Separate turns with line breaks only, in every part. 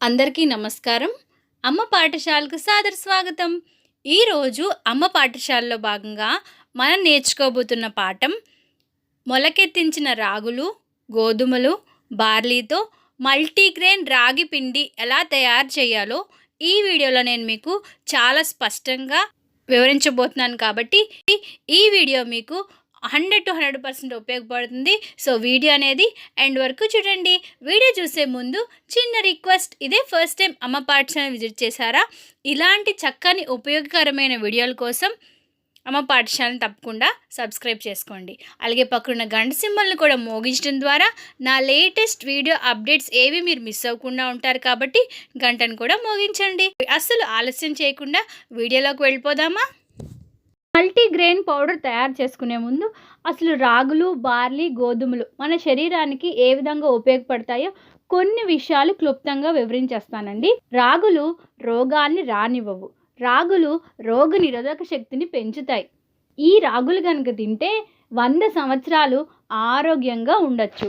అందరికీ నమస్కారం. అమ్మ పాఠశాలకు సాదర స్వాగతం. ఈరోజు అమ్మ పాఠశాలలో భాగంగా మనం నేర్చుకోబోతున్న పాఠం మొలకెత్తించిన రాగులు గోధుమలు బార్లీతో మల్టీగ్రెయిన్ రాగి పిండి ఎలా తయారు చేయాలో ఈ వీడియోలో నేను మీకు చాలా స్పష్టంగా వివరించబోతున్నాను కాబట్టి ఈ వీడియో మీకు హండ్రెడ్ టు హండ్రెడ్ పర్సెంట్ ఉపయోగపడుతుంది. సో వీడియో అనేది ఎండ్ వరకు చూడండి. వీడియో చూసే ముందు చిన్న రిక్వెస్ట్ ఇదే ఫస్ట్ టైం అమ్మ పాఠశాల విజిట్ చేశారా? ఇలాంటి చక్కని ఉపయోగకరమైన వీడియోల కోసం అమ్మ పాఠశాలను తప్పకుండా సబ్స్క్రైబ్ చేసుకోండి. అలాగే పక్కన గంట సింబల్ని కూడా మోగించడం ద్వారా నా లేటెస్ట్ వీడియో అప్డేట్స్ ఏవి మీరు మిస్ అవ్వకుండా ఉంటారు కాబట్టి గంటను కూడా మోగించండి. అస్సలు ఆలస్యం చేయకుండా వీడియోలోకి వెళ్ళిపోదామా? మల్టీగ్రెయిన్ పౌడర్ తయారు చేసుకునే ముందు అసలు రాగులు బార్లీ గోధుమలు మన శరీరానికి ఏ విధంగా ఉపయోగపడతాయో కొన్ని విషయాలు క్లుప్తంగా వివరించేస్తానండి. రాగులు రోగాన్ని రానివ్వవు. రాగులు రోగ నిరోధక శక్తిని పెంచుతాయి. ఈ రాగులు కనుక తింటే వంద సంవత్సరాలు ఆరోగ్యంగా ఉండొచ్చు.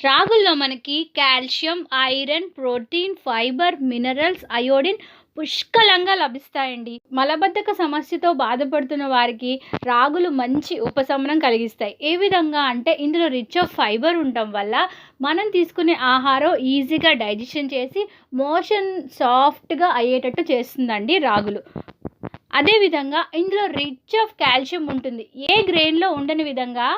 రాగుల్లో మనకి calcium iron protein fibre minerals iodine పుష్కలంగా లభిస్తాయండి. మలబద్ధక సమస్యతో బాధపడుతున్న వారికి రాగులు మంచి ఉపశమనం కలిగిస్తాయి. ఏ విధంగా అంటే ఇందులో రిచ్ ఆఫ్ ఫైబర్ ఉండటం వల్ల మనం తీసుకునే ఆహారం ఈజీగా డైజెషన్ చేసి మోషన్ సాఫ్ట్గా అయ్యేటట్టు చేస్తుందండి రాగులు. అదేవిధంగా ఇందులో రిచ్ ఆఫ్ కాల్షియం ఉంటుంది. ఏ గ్రెయిన్లో ఉండని విధంగా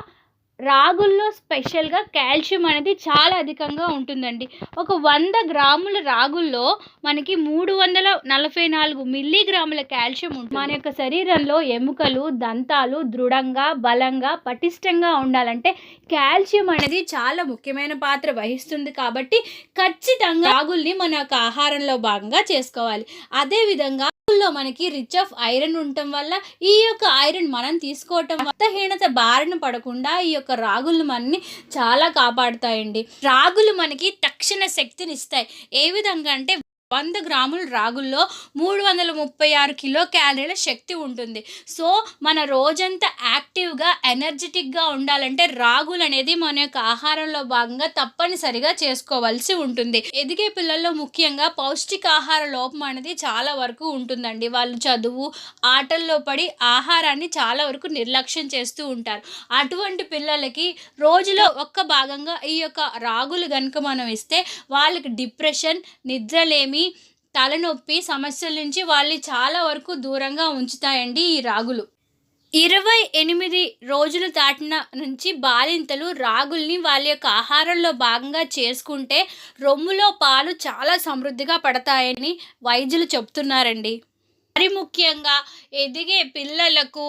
రాగుల్లో స్పెషల్గా కాల్షియం అనేది చాలా అధికంగా ఉంటుందండి. ఒక వంద గ్రాముల రాగుల్లో మనకి మూడు వందల నలభై నాలుగు మిల్లీగ్రాముల కాల్షియం ఉంటుంది. మన యొక్క శరీరంలో ఎముకలు దంతాలు దృఢంగా బలంగా పటిష్టంగా ఉండాలంటే కాల్షియం అనేది చాలా ముఖ్యమైన పాత్ర వహిస్తుంది కాబట్టి ఖచ్చితంగా రాగుల్ని మన యొక్క ఆహారంలో భాగంగా చేసుకోవాలి. అదేవిధంగా లో మనకి రిచ్ ఆఫ్ ఐరన్ ఉండటం వల్ల ఈ యొక్క ఐరన్ మనం తీసుకోవటం రక్తహీనత బారిన పడకుండా ఈ యొక్క రాగులు మనని చాలా కాపాడుతాయండి. రాగులు మనకి తక్షణ శక్తిని ఇస్తాయి. ఏ విధంగా అంటే వంద గ్రాముల రాగుల్లో మూడు వందల ముప్పై ఆరు కిలో క్యాలరీల శక్తి ఉంటుంది. సో మన రోజంతా యాక్టివ్గా ఎనర్జెటిక్గా ఉండాలంటే రాగులు అనేది మన యొక్క ఆహారంలో భాగంగా తప్పనిసరిగా చేసుకోవాల్సి ఉంటుంది. ఎదిగే పిల్లల్లో ముఖ్యంగా పౌష్టికాహార లోపం అనేది చాలా వరకు ఉంటుందండి. వాళ్ళు చదువు ఆటల్లో పడి ఆహారాన్ని చాలా వరకు నిర్లక్ష్యం చేస్తూ ఉంటారు. అటువంటి పిల్లలకి రోజులో ఒక్క భాగంగా ఈ యొక్క రాగులు కనుక మనం ఇస్తే వాళ్ళకి డిప్రెషన్ నిద్రలేమి తలనొప్పి సమస్యల నుంచి వాళ్ళని చాలా వరకు దూరంగా ఉంచుతాయండి ఈ రాగులు. ఇరవై ఎనిమిది రోజులు దాటిన నుంచి బాలింతలు రాగుల్ని వాళ్ళ యొక్క ఆహారంలో భాగంగా చేసుకుంటే రొమ్ములో పాలు చాలా సమృద్ధిగా పడతాయని వైద్యులు చెప్తున్నారండి. మరి ముఖ్యంగా ఎదిగే పిల్లలకు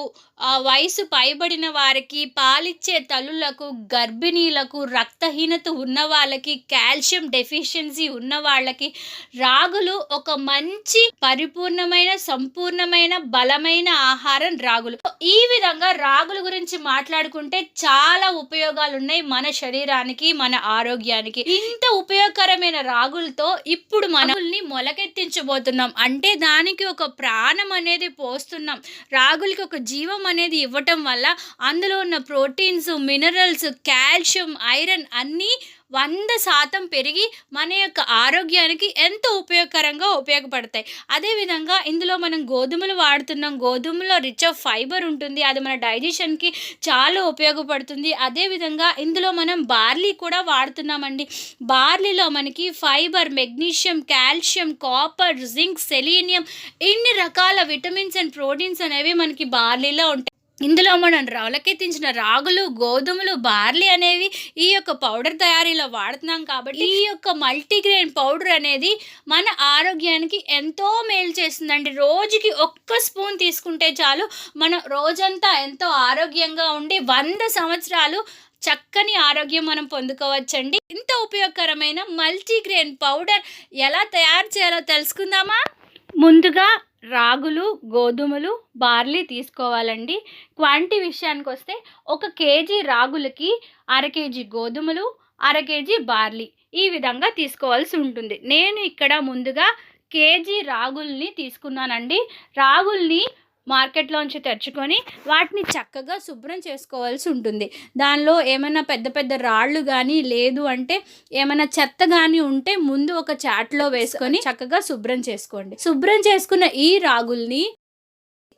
వయసు పైబడిన వారికి పాలిచ్చే తల్లులకు గర్భిణీలకు రక్తహీనత ఉన్న వాళ్ళకి కాల్షియం డెఫిషియన్సీ ఉన్న వాళ్ళకి రాగులు ఒక మంచి పరిపూర్ణమైన సంపూర్ణమైన బలమైన ఆహారం రాగులు. ఈ విధంగా రాగుల గురించి మాట్లాడుకుంటే చాలా ఉపయోగాలు ఉన్నాయి మన శరీరానికి మన ఆరోగ్యానికి. ఇంత ఉపయోగకరమైన రాగులతో ఇప్పుడు మనల్ని మొలకెత్తించబోతున్నాం. అంటే దానికి ఒక ప్రాణం అనేది పోస్తున్నాం. రాగులకి ఒక జీవం అనేది ఇవ్వటం వల్ల అందులో ఉన్న ప్రోటీన్స్ మినరల్స్ కాల్షియం ఐరన్ అన్నీ వంద శాతం పెరిగి మన యొక్క ఆరోగ్యానికి ఎంతో ఉపయోగకరంగా ఉపయోగపడతాయి. అదేవిధంగా ఇందులో మనం గోధుమలు వాడుతున్నాం. గోధుమలో రిచ్ ఆఫ్ ఫైబర్ ఉంటుంది. అది మన డైజెషన్కి చాలా ఉపయోగపడుతుంది. అదేవిధంగా ఇందులో మనం బార్లీ కూడా వాడుతున్నామండి. బార్లీలో మనకి fibre magnesium calcium copper zinc selenium ఇన్ని రకాల విటమిన్స్ అండ్ ప్రోటీన్స్ అనేవి మనకి బార్లీలో ఉంటాయి. ఇందులో మనం రవలకెత్తించిన రాగులు గోధుమలు బార్లీ అనేవి ఈ యొక్క పౌడర్ తయారీలో వాడుతున్నాం కాబట్టి ఈ యొక్క మల్టీగ్రెయిన్ పౌడర్ అనేది మన ఆరోగ్యానికి ఎంతో మేలు చేస్తుందండి. రోజుకి ఒక్క స్పూన్ తీసుకుంటే చాలు మనం రోజంతా ఎంతో ఆరోగ్యంగా ఉండి వంద సంవత్సరాలు చక్కని ఆరోగ్యం మనం పొందుకోవచ్చండి. ఇంత ఉపయోగకరమైన మల్టీగ్రెయిన్ పౌడర్ ఎలా తయారు చేయాలో తెలుసుకుందామా? ముందుగా రాగులు గోధుమలు బార్లీ తీసుకోవాలండి. క్వాంటిటీ విషయానికి వస్తే ఒక కేజీ రాగులకి అర కేజీ గోధుమలు అర కేజీ బార్లీ ఈ విధంగా తీసుకోవాల్సి ఉంటుంది. నేను ఇక్కడ ముందుగా కేజీ రాగుల్ని తీసుకున్నానండి. రాగుల్ని మార్కెట్లోంచి తెచ్చుకొని వాటిని చక్కగా శుభ్రం చేసుకోవాల్సి ఉంటుంది. దానిలో ఏమైనా పెద్ద పెద్ద రాళ్ళు కానీ లేదు అంటే ఏమైనా చెత్త కానీ ఉంటే ముందు ఒక చాట్లో వేసుకొని చక్కగా శుభ్రం చేసుకోండి. శుభ్రం చేసుకున్న ఈ రాగుల్ని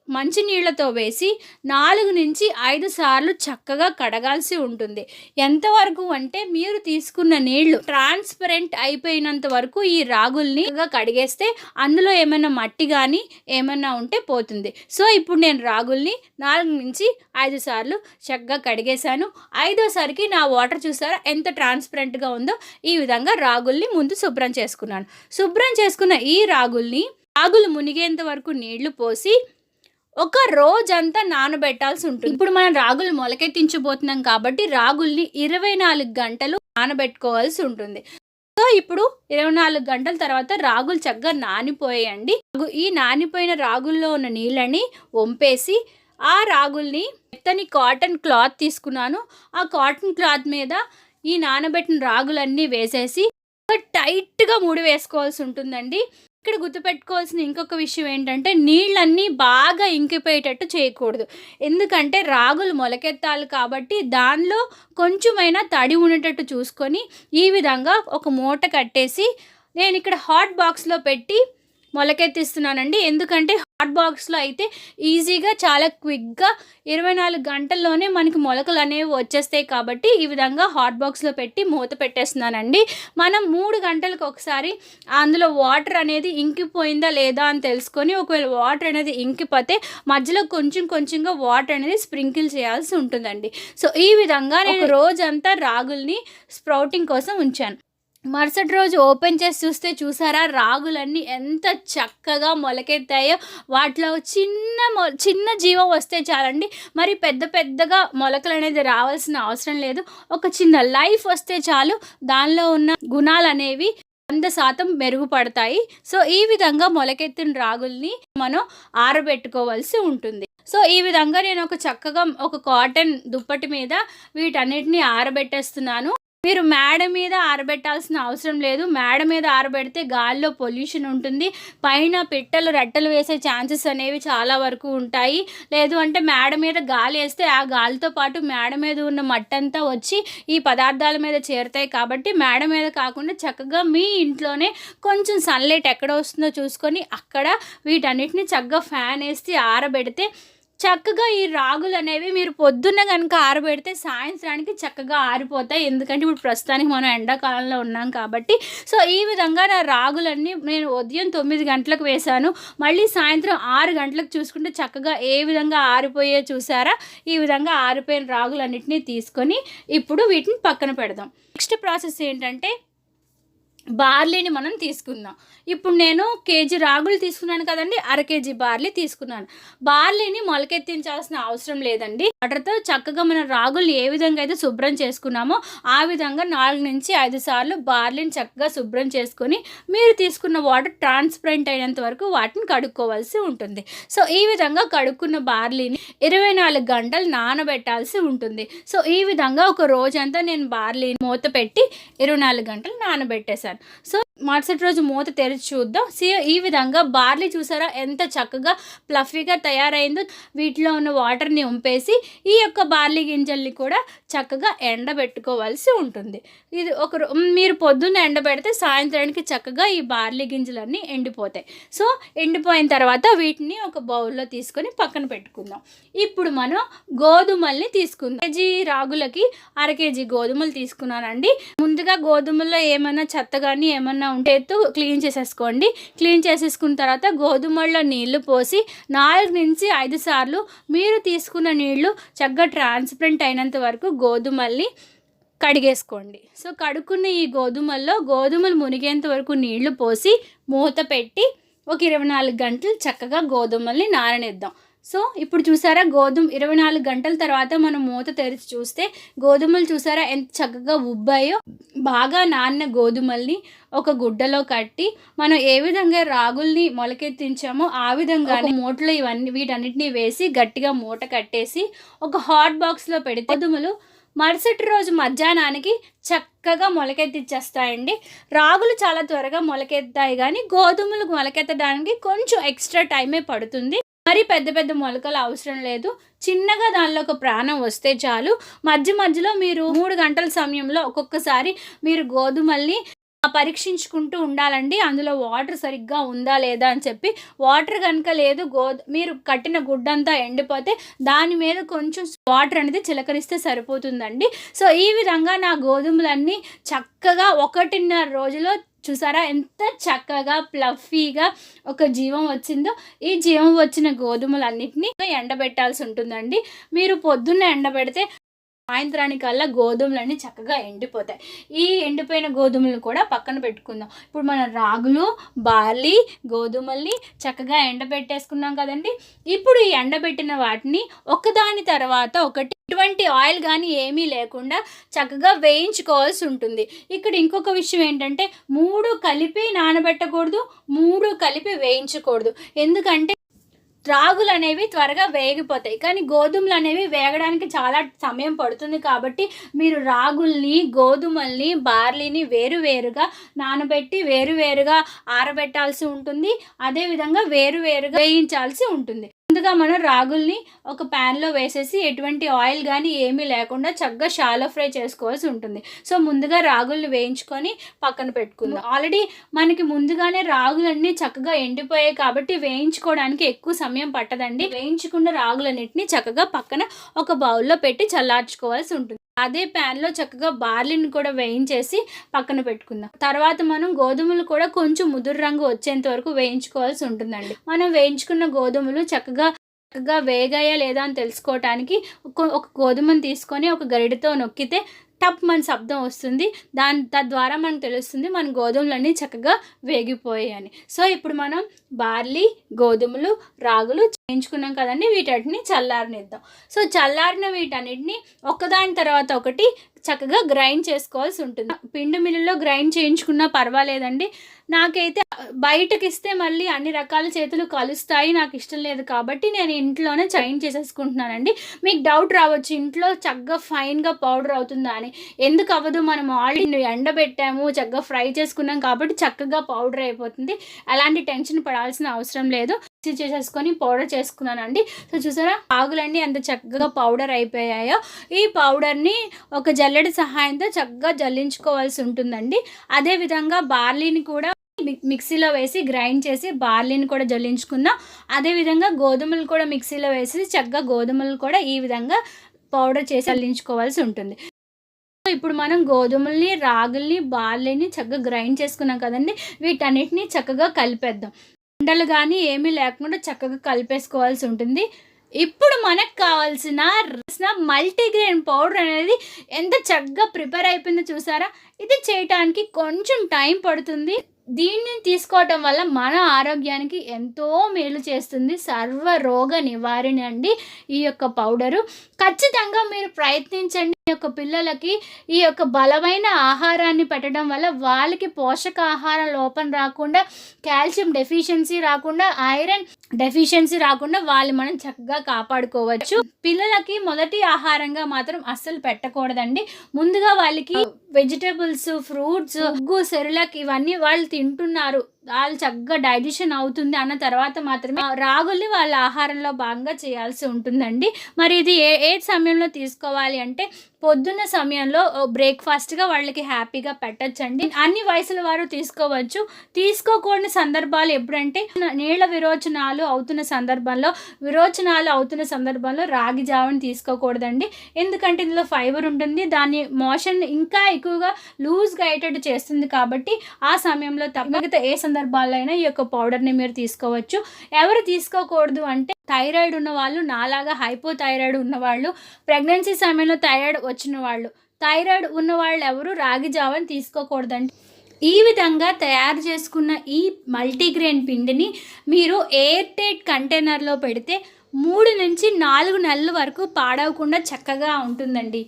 మంచినీళ్ళతో వేసి నాలుగు నుంచి ఐదు సార్లు చక్కగా కడగాల్సి ఉంటుంది. ఎంతవరకు అంటే మీరు తీసుకున్న నీళ్ళు ట్రాన్స్పరెంట్ అయిపోయినంత వరకు ఈ రాగుల్ని కడిగేస్తే అందులో ఏమైనా మట్టి కానీ ఏమైనా ఉంటే పోతుంది. సో ఇప్పుడు నేను రాగుల్ని నాలుగు నుంచి ఐదు సార్లు చక్కగా కడిగేశాను. ఐదోసారికి నా వాటర్ చూసారా? ఎంత ట్రాన్స్పరెంట్గా ఉందో ఈ విధంగా రాగుల్ని ముందు శుభ్రం చేసుకున్నాను. శుభ్రం చేసుకున్న ఈ రాగుల్ని రాగులు మునిగేంత వరకు నీళ్ళు పోసి ఒక రోజంతా నానబెట్టాల్సి ఉంటుంది. ఇప్పుడు మనం రాగులు మొలకెత్తించబోతున్నాం కాబట్టి రాగుల్ని ఇరవై నాలుగు గంటలు నానబెట్టుకోవాల్సి ఉంటుంది. సో ఇప్పుడు ఇరవై నాలుగు గంటల తర్వాత రాగులు చక్కగా నానిపోయాయండి. ఈ నానిపోయిన రాగుల్లో ఉన్న నీళ్ళని వంపేసి ఆ రాగుల్ని మెత్తని కాటన్ క్లాత్ తీసుకున్నాను. ఆ కాటన్ క్లాత్ మీద ఈ నానబెట్టిన రాగులన్నీ వేసేసి టైట్గా ముడి వేసుకోవాల్సి ఉంటుందండి. ఇక్కడ గుర్తుపెట్టుకోవాల్సిన ఇంకొక విషయం ఏంటంటే నీళ్ళన్నీ బాగా ఇంకిపోయేటట్టు చేయకూడదు. ఎందుకంటే రాగులు మొలకెత్తాలి కాబట్టి దానిలో కొంచెమైనా తడి ఉండేటట్టు చూసుకొని ఈ విధంగా ఒక మూట కట్టేసి నేను ఇక్కడ హాట్ బాక్స్లో పెట్టి మొలకెత్తిస్తున్నానండి. ఎందుకంటే హాట్ బాక్స్లో అయితే ఈజీగా చాలా క్విక్గా ఇరవై నాలుగు గంటల్లోనే మనకి మొలకలు అనేవి వచ్చేస్తాయి కాబట్టి ఈ విధంగా హాట్ బాక్స్లో పెట్టి మూత పెట్టేస్తున్నానండి. మనం మూడు గంటలకు ఒకసారి అందులో వాటర్ అనేది ఇంకిపోయిందా లేదా అని తెలుసుకొని ఒకవేళ వాటర్ అనేది ఇంకిపోతే మధ్యలో కొంచెం కొంచెంగా వాటర్ అనేది స్ప్రింకిల్ చేయాల్సి ఉంటుందండి. సో ఈ విధంగా నేను రోజంతా రాగుల్ని స్ప్రౌటింగ్ కోసం ఉంచాను. మరుసటి రోజు ఓపెన్ చేసి చూస్తే చూసారా? రాగులన్నీ ఎంత చక్కగా మొలకెత్తాయో. వాటిలో చిన్న మొ చిన్న జీవం వస్తే చాలండి. మరి పెద్ద పెద్దగా మొలకలు అనేది రావాల్సిన అవసరం లేదు. ఒక చిన్న లైఫ్ వస్తే చాలు. దానిలో ఉన్న గుణాలు అనేవి వంద శాతం మెరుగుపడతాయి. సో ఈ విధంగా మొలకెత్తిన రాగుల్ని మనం ఆరబెట్టుకోవాల్సి ఉంటుంది. సో ఈ విధంగా నేను ఒక చక్కగా ఒక కాటన్ దుప్పటి మీద వీటన్నిటిని ఆరబెట్టేస్తున్నాను. మీరు మేడ మీద ఆరబెట్టాల్సిన అవసరం లేదు. మేడ మీద ఆరబెడితే గాలిలో పొల్యూషన్ ఉంటుంది. పైన పిట్టలు రెట్టలు వేసే ఛాన్సెస్ అనేవి చాలా వరకు ఉంటాయి. లేదు అంటే మేడ మీద గాలి వేస్తే ఆ గాలితో పాటు మేడ మీద ఉన్న మట్టంతా వచ్చి ఈ పదార్థాల మీద చేరుతాయి కాబట్టి మేడ మీద కాకుండా చక్కగా మీ ఇంట్లోనే కొంచెం సన్లైట్ ఎక్కడ వస్తుందో చూసుకొని అక్కడ వీటన్నిటిని చక్కగా ఫ్యాన్ వేసి ఆరబెడితే చక్కగా ఈ రాగులు అనేవి మీరు పొద్దున్న కనుక ఆరబెడితే సాయంత్రానికి చక్కగా ఆరిపోతాయి. ఎందుకంటే ఇప్పుడు ప్రస్తుతానికి మనం ఎండాకాలంలో ఉన్నాం కాబట్టి. సో ఈ విధంగా నా రాగులన్నీ నేను ఉదయం తొమ్మిది గంటలకు వేశాను. మళ్ళీ సాయంత్రం ఆరు గంటలకు చూసుకుంటే చక్కగా ఏ విధంగా ఆరిపోయే చూసారా? ఈ విధంగా ఆరిపోయిన రాగులన్నింటినీ తీసుకొని ఇప్పుడు వీటిని పక్కన పెడదాం. నెక్స్ట్ ప్రాసెస్ ఏంటంటే బార్లీని మనం తీసుకుందాం. ఇప్పుడు నేను కేజీ రాగులు తీసుకున్నాను కదండి అర కేజీ బార్లీ తీసుకున్నాను. బార్లీని మొలకెత్తించాల్సిన అవసరం లేదండి. వాటర్తో చక్కగా మన రాగులు ఏ విధంగా అయితే శుభ్రం చేసుకున్నామో ఆ విధంగా నాలుగు నుంచి ఐదు సార్లు బార్లీని చక్కగా శుభ్రం చేసుకొని మీరు తీసుకున్న వాటర్ ట్రాన్స్పరెంట్ అయినంత వరకు వాటిని కడుక్కోవాల్సి ఉంటుంది. సో ఈ విధంగా కడుక్కున్న బార్లీని ఇరవై నాలుగు గంటలు నానబెట్టాల్సి ఉంటుంది. సో ఈ విధంగా ఒక రోజంతా నేను బార్లీని మూత పెట్టి ఇరవై నాలుగు గంటలు నానబెట్టేశాను. సో మరుసటి రోజు మూత తెరిచి చూద్దాం. సీ ఈ విధంగా బార్లీ చూసారా? ఎంత చక్కగా ప్లఫీగా తయారైందో. వీటిలో ఉన్న వాటర్ని ఉంపేసి ఈ యొక్క బార్లీ గింజల్ని కూడా చక్కగా ఎండబెట్టుకోవాల్సి ఉంటుంది. ఇది ఒక మీరు పొద్దున్న ఎండబెడితే సాయంత్రానికి చక్కగా ఈ బార్లీ గింజలన్నీ ఎండిపోతాయి. సో ఎండిపోయిన తర్వాత వీటిని ఒక బౌల్లో తీసుకొని పక్కన పెట్టుకుందాం. ఇప్పుడు మనం గోధుమల్ని తీసుకుందాం. కేజీ రాగులకి అర కేజీ గోధుమలు తీసుకున్నానండి. ముందుగా గోధుమల్లో ఏమైనా చెత్త కానీ ఏమైనా ఏమన్నా ఉంటే క్లీన్ చేసేసుకోండి. క్లీన్ చేసేసుకున్న తర్వాత గోధుమల్లో నీళ్ళు పోసి నాలుగు నుంచి ఐదు సార్లు మీరు తీసుకున్న నీళ్ళు చక్కగా ట్రాన్స్పరెంట్ అయినంత వరకు గోధుమల్ని కడిగేసుకోండి. సో కడుక్కున్న ఈ గోధుమల్లో గోధుమలు మునిగేంత వరకు నీళ్ళు పోసి మూత పెట్టి ఒక ఇరవై నాలుగు గంటలు చక్కగా గోధుమల్ని నాననిద్దాం. సో ఇప్పుడు చూసారా గోధుమ ఇరవై నాలుగు గంటల తర్వాత మనం మూత తెరిచి చూస్తే గోధుమలు చూసారా ఎంత చక్కగా ఉబ్బాయో. బాగా నాన్న గోధుమల్ని ఒక గుడ్డలో కట్టి మనం ఏ విధంగా రాగుల్ని మొలకెత్తించామో ఆ విధంగా మూటలో ఇవన్నీ వీటన్నిటిని వేసి గట్టిగా మూట కట్టేసి ఒక హాట్ బాక్స్లో పెడితే గోధుమలు మరుసటి రోజు మధ్యాహ్నానికి చక్కగా మొలకెత్తిచ్చేస్తాయండి. రాగులు చాలా త్వరగా మొలకెత్తాయి కానీ గోధుమలు మొలకెత్తడానికి కొంచెం ఎక్స్ట్రా టైమే పడుతుంది. మరి పెద్ద పెద్ద మొలకలు అవసరం లేదు. చిన్నగా దానిలో ఒక ప్రాణం వస్తే చాలు. మధ్య మధ్యలో మీరు మూడు గంటల సమయంలో ఒక్కొక్కసారి మీరు గోధుమల్ని పరీక్షించుకుంటూ ఉండాలండి. అందులో వాటర్ సరిగ్గా ఉందా లేదా అని చెప్పి. వాటర్ కనుక లేదు గో మీరు కట్టిన గుడ్డంతా ఎండిపోతే దాని మీద కొంచెం వాటర్ అనేది చిలకరిస్తే సరిపోతుందండి. సో ఈ విధంగా నా గోధుమలన్నీ చక్కగా ఒకటిన్నర రోజులో చూసారా? ఎంత చక్కగా ప్లఫీగా ఒక జీవం వచ్చిందో ఈ జీవం వచ్చిన గోధుమలన్నింటినీ ఎండబెట్టాల్సి ఉంటుందండి. మీరు పొద్దున్న ఎండబెడితే సాయంత్రానికల్లా గోధుమలన్నీ చక్కగా ఎండిపోతాయి. ఈ ఎండిపోయిన గోధుమలు కూడా పక్కన పెట్టుకుందాం. ఇప్పుడు మన రాగులు బార్లీ గోధుమల్ని చక్కగా ఎండబెట్టేసుకున్నాం కదండి. ఇప్పుడు ఈ ఎండబెట్టిన వాటిని ఒకదాని తర్వాత ఒకటి ఎటువంటి ఆయిల్ కానీ ఏమీ లేకుండా చక్కగా వేయించుకోవాల్సి ఉంటుంది. ఇక్కడ ఇంకొక విషయం ఏంటంటే మూడు కలిపి నానబెట్టకూడదు మూడు కలిపి వేయించకూడదు. ఎందుకంటే రాగులు అనేవి త్వరగా వేగిపోతాయి. కానీ గోధుమలు అనేవి వేగడానికి చాలా సమయం పడుతుంది కాబట్టి మీరు రాగుల్ని గోధుమల్ని బార్లీని వేరువేరుగా నానబెట్టి వేరువేరుగా ఆరబెట్టాల్సి ఉంటుంది. అదేవిధంగా వేరువేరుగా వేయించాల్సి ఉంటుంది. ముందుగా మనం రాగుల్ని ఒక ప్యాన్లో వేసేసి ఎటువంటి ఆయిల్ కానీ ఏమీ లేకుండా చక్కగా షాలో ఫ్రై చేసుకోవాల్సి ఉంటుంది. సో ముందుగా రాగుల్ని వేయించుకొని పక్కన పెట్టుకుందాం. ఆల్రెడీ మనకి ముందుగానే రాగులన్నీ చక్కగా ఎండిపోయాయి కాబట్టి వేయించుకోవడానికి ఎక్కువ సమయం పట్టదండి. వేయించుకున్న రాగులన్నింటినీ చక్కగా పక్కన ఒక బౌల్లో పెట్టి చల్లార్చుకోవాల్సి ఉంటుంది. అదే ప్యాన్లో చక్కగా బార్లీని కూడా వేయించేసి పక్కన పెట్టుకుందాం. తర్వాత మనం గోధుమలు కూడా కొంచెం ముదురు రంగు వచ్చేంత వరకు వేయించుకోవాల్సి ఉంటుందండి. మనం వేయించుకున్న గోధుమలు చక్కగా చక్కగా వేగాయా లేదా అని తెలుసుకోవటానికి ఒక గోధుమను తీసుకొని ఒక గరిటతో నొక్కితే టప్ మన శబ్దం వస్తుంది. దాని తద్వారా మనకు తెలుస్తుంది మన గోధుమలన్నీ చక్కగా వేగిపోయాయని. సో ఇప్పుడు మనం బార్లీ గోధుమలు రాగులు చేయించుకున్నాం కదండి వీటన్నిటిని చల్లారనిద్దాం. సో చల్లారిన వీటన్నిటిని ఒకదాని తర్వాత ఒకటి చక్కగా గ్రైండ్ చేసుకోవాల్సి ఉంటుంది. పిండి మిల్లులో గ్రైండ్ చేయించుకున్నా పర్వాలేదండి. నాకైతే బయటకి ఇస్తే మళ్ళీ అన్ని రకాల చేతులు కలుస్తాయి నాకు ఇష్టం లేదు కాబట్టి నేను ఇంట్లోనే గ్రైండ్ చేసేసుకుంటున్నానండి. మీకు డౌట్ రావచ్చు ఇంట్లో చక్కగా ఫైన్గా పౌడర్ అవుతుందా అని. ఎందుకు అవ్వదు మనం ఆల్రెడీ ఎండబెట్టాము చక్కగా ఫ్రై చేసుకున్నాం కాబట్టి చక్కగా పౌడర్ అయిపోతుంది. అలాంటి టెన్షన్ పడాల్సిన అవసరం లేదు. మిక్సీ చేసేసుకొని పౌడర్ చేసుకున్నానండి. సో చూసారా ఆగులన్నీ ఎంత చక్కగా పౌడర్ అయిపోయాయో. ఈ పౌడర్ని ఒక జల్లెడ సహాయంతో చక్కగా జల్లించుకోవాల్సి ఉంటుందండి. అదేవిధంగా బార్లీని కూడా మిక్సీలో వేసి గ్రైండ్ చేసి బార్లీని కూడా జల్లించుకుందాం. అదేవిధంగా గోధుమలు కూడా మిక్సీలో వేసి చక్కగా గోధుమలు కూడా ఈ విధంగా పౌడర్ చేసి జల్లించుకోవాల్సి ఉంటుంది. ఇప్పుడు మనం గోధుమల్ని రాగుల్ని బార్లీని చక్కగా గ్రైండ్ చేసుకున్నాం కదండి. వీటన్నిటిని చక్కగా కలిపేద్దాం. ఉండలు కానీ ఏమీ లేకుండా చక్కగా కలిపేసుకోవాల్సి ఉంటుంది. ఇప్పుడు మనకు కావాల్సిన రసన మల్టీగ్రెయిన్ పౌడర్ అనేది ఎంత చక్కగా ప్రిపేర్ అయిపోయిందో చూసారా? ఇది చేయటానికి కొంచెం టైం పడుతుంది. దీన్ని తీసుకోవటం వల్ల మన ఆరోగ్యానికి ఎంతో మేలు చేస్తుంది. సర్వ రోగ నివారణ అండి ఈ యొక్క పౌడరు. ఖచ్చితంగా మీరు ప్రయత్నించండి. యొక్క పిల్లలకి ఈ యొక్క బలమైన ఆహారాన్ని పెట్టడం వల్ల వాళ్ళకి పోషకాహార లోపం రాకుండా కాల్షియం డెఫిషియన్సీ రాకుండా ఐరన్ డెఫిషియన్సీ రాకుండా వాళ్ళు మనం చక్కగా కాపాడుకోవచ్చు. పిల్లలకి మొదటి ఆహారంగా మాత్రం అస్సలు పెట్టకూడదండి. ముందుగా వాళ్ళకి వెజిటేబుల్స్ ఫ్రూట్స్ ఉగ్గు సెరులకి ఇవన్నీ వాళ్ళు తింటున్నారు. వాళ్ళు చక్కగా డైజెషన్ అవుతుంది అన్న తర్వాత మాత్రమే రాగుల్ని వాళ్ళ ఆహారంలో భాగంగా చేయాల్సి ఉంటుందండి. మరి ఇది ఏ ఏ సమయంలో తీసుకోవాలి అంటే పొద్దున్న సమయంలో బ్రేక్ఫాస్ట్గా వాళ్ళకి హ్యాపీగా పెట్టచ్చండి. అన్ని వయసుల వారు తీసుకోవచ్చు. తీసుకోకూడని సందర్భాలు ఎప్పుడంటే నీళ్ళ విరోచనాలు అవుతున్న సందర్భంలో విరోచనాలు అవుతున్న సందర్భంలో రాగి జావని తీసుకోకూడదండి. ఎందుకంటే ఇందులో ఫైబర్ ఉంటుంది. దాని మోషన్ ఇంకా ఎక్కువగా లూజ్గా అయ్యేటట్టు చేస్తుంది కాబట్టి ఆ సమయంలో మిగతా ఏ సందర్భాల్లో అయినా ఈ యొక్క పౌడర్ని మీరు తీసుకోవచ్చు. ఎవరు తీసుకోకూడదు అంటే థైరాయిడ్ ఉన్న వాళ్ళు నాలాగా హైపో థైరాయిడ్ ఉన్నవాళ్ళు ప్రెగ్నెన్సీ సమయంలో థైరాయిడ్ వచ్చిన వాళ్ళు. థైరాయిడ్ ఉన్న వాళ్ళు ఎవరు? రాగి జావని తీసుకోకూడదండి. ఈ విధంగా తయారు చేసుకున్న ఈ మల్టీగ్రెయిన్ పిండిని మీరు ఎయిర్ టైట్ కంటైనర్లో పెడితే మూడు నుంచి నాలుగు నెలల వరకు పాడవకుండా చక్కగా ఉంటుందండి.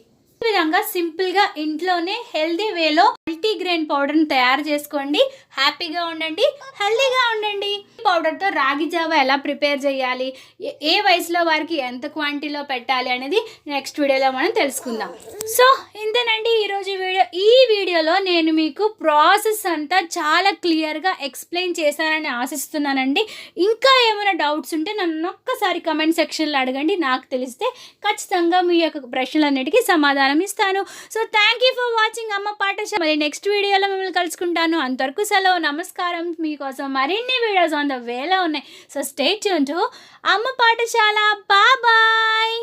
విధంగా సింపుల్గా ఇంట్లోనే హెల్దీ వేలో మల్టీగ్రెయిన్ పౌడర్ని తయారు చేసుకోండి. హ్యాపీగా ఉండండి. హెల్దీగా ఉండండి. పౌడర్తో రాగి జావా ఎలా ప్రిపేర్ చేయాలి? ఏ- ఏ వయసులో వారికి ఎంత క్వాంటిటీలో పెట్టాలి అనేది నెక్స్ట్ వీడియోలో మనం తెలుసుకుందాం. సో ఇంతేనండి ఈరోజు వీడియో. ఈ వీడియోలో నేను మీకు ప్రాసెస్ అంతా చాలా క్లియర్గా ఎక్స్ప్లెయిన్ చేశానని ఆశిస్తున్నానండి. ఇంకా ఏమైనా డౌట్స్ ఉంటే నన్ను ఒక్కసారి కమెంట్ సెక్షన్లో అడగండి. నాకు తెలిస్తే ఖచ్చితంగా మీ యొక్క ప్రశ్నలన్నిటికీ సమాధానం ఇస్తాను. So thank you for watching అమ్మ పాఠశాల మరి నెక్స్ట్ వీడియోలో మిమ్మల్ని కలుసుకుంటాను. అంతవరకు సెలవు నమస్కారం. మీకోసం మరిన్ని వీడియోస్ ఆన్ ద వేలో ఉన్నాయి. సో స్టేట్ అమ్మ పాఠశాల. బాయ్